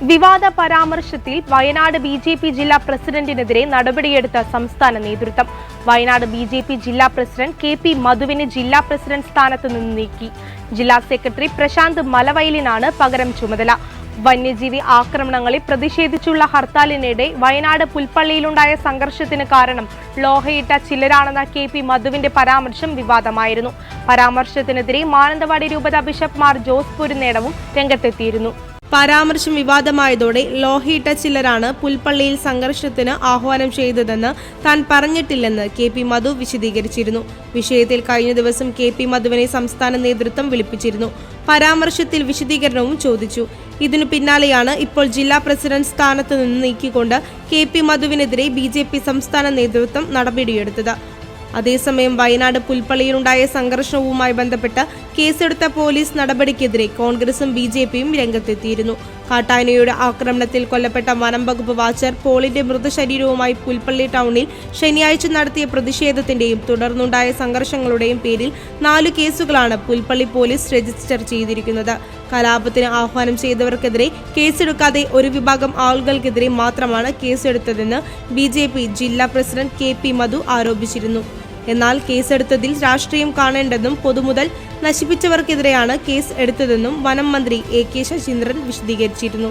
വിവാദ പരാമർശത്തിൽ Wayanad B J P ജില്ലാ പ്രസിഡന്റിനെതിരെ നടപടിയെടുത്ത സംസ്ഥാന നേതൃത്വം. വയനാട് ബി ജെ പി ജില്ലാ പ്രസിഡന്റ് കെ പി മധുവിന് ജില്ലാ പ്രസിഡന്റ് സ്ഥാനത്ത് നിന്ന് നീക്കി. ജില്ലാ സെക്രട്ടറി പ്രശാന്ത് മലവയലിനാണ് പകരം ചുമതല. വന്യജീവി ആക്രമണങ്ങളിൽ പ്രതിഷേധിച്ചുള്ള ഹർത്താലിനിടെ വയനാട് പുൽപ്പള്ളിയിലുണ്ടായ സംഘർഷത്തിന് കാരണം ലോഹയിട്ട ചിലരാണെന്ന കെ പി മധുവിന്റെ പരാമർശം വിവാദമായിരുന്നു. പരാമർശത്തിനെതിരെ മാനന്തവാടി രൂപത ബിഷപ്പ് മാർ ജോസ് പുരുനേടവും രംഗത്തെത്തിയിരുന്നു. പരാമർശം വിവാദമായതോടെ ലോഹിയിട്ട ചിലരാണ് പുൽപ്പള്ളിയിൽ സംഘർഷത്തിന് ആഹ്വാനം ചെയ്തതെന്ന് താൻ പറഞ്ഞിട്ടില്ലെന്ന് കെ പി മധു വിശദീകരിച്ചിരുന്നു. വിഷയത്തിൽ കഴിഞ്ഞ ദിവസം കെ പി മധുവിനെ സംസ്ഥാന നേതൃത്വം വിളിപ്പിച്ചിരുന്നു. പരാമർശത്തിൽ വിശദീകരണവും ചോദിച്ചു. ഇതിനു പിന്നാലെയാണ് ഇപ്പോൾ ജില്ലാ പ്രസിഡന്റ് സ്ഥാനത്ത് നിന്ന് നീക്കിക്കൊണ്ട് കെ പി മധുവിനെതിരെ ബി ജെ പി സംസ്ഥാന നേതൃത്വം നടപടിയെടുത്തത്. അതേസമയം വയനാട് പുൽപ്പള്ളിയിലുണ്ടായ സംഘർഷവുമായി ബന്ധപ്പെട്ട് കേസെടുത്ത പോലീസ് നടപടിക്കെതിരെ കോൺഗ്രസും ബി രംഗത്തെത്തിയിരുന്നു. കാട്ടാനയുടെ ആക്രമണത്തിൽ കൊല്ലപ്പെട്ട വനം വകുപ്പ് വാച്ചർ പോളിന്റെ മൃതശരീരവുമായി പുൽപ്പള്ളി ടൗണിൽ ശനിയാഴ്ച നടത്തിയ പ്രതിഷേധത്തിന്റെയും തുടർന്നുണ്ടായ സംഘർഷങ്ങളുടെയും പേരിൽ നാല് കേസുകളാണ് പുൽപ്പള്ളി പോലീസ് രജിസ്റ്റർ ചെയ്തിരിക്കുന്നത്. കലാപത്തിന് ആഹ്വാനം ചെയ്തവർക്കെതിരെ കേസെടുക്കാതെ ഒരു വിഭാഗം ആളുകൾക്കെതിരെ മാത്രമാണ് കേസെടുത്തതെന്ന് ബി ജില്ലാ പ്രസിഡന്റ് കെ മധു ആരോപിച്ചിരുന്നു. എന്നാൽ കേസെടുത്തതിൽ രാഷ്ട്രീയം കാണേണ്ടെന്നും പൊതുമുതൽ നശിപ്പിച്ചവർക്കെതിരെയാണ് കേസ് എടുത്തതെന്നും വനം മന്ത്രി എ കെ ശശീന്ദ്രൻ വിശദീകരിച്ചിരുന്നു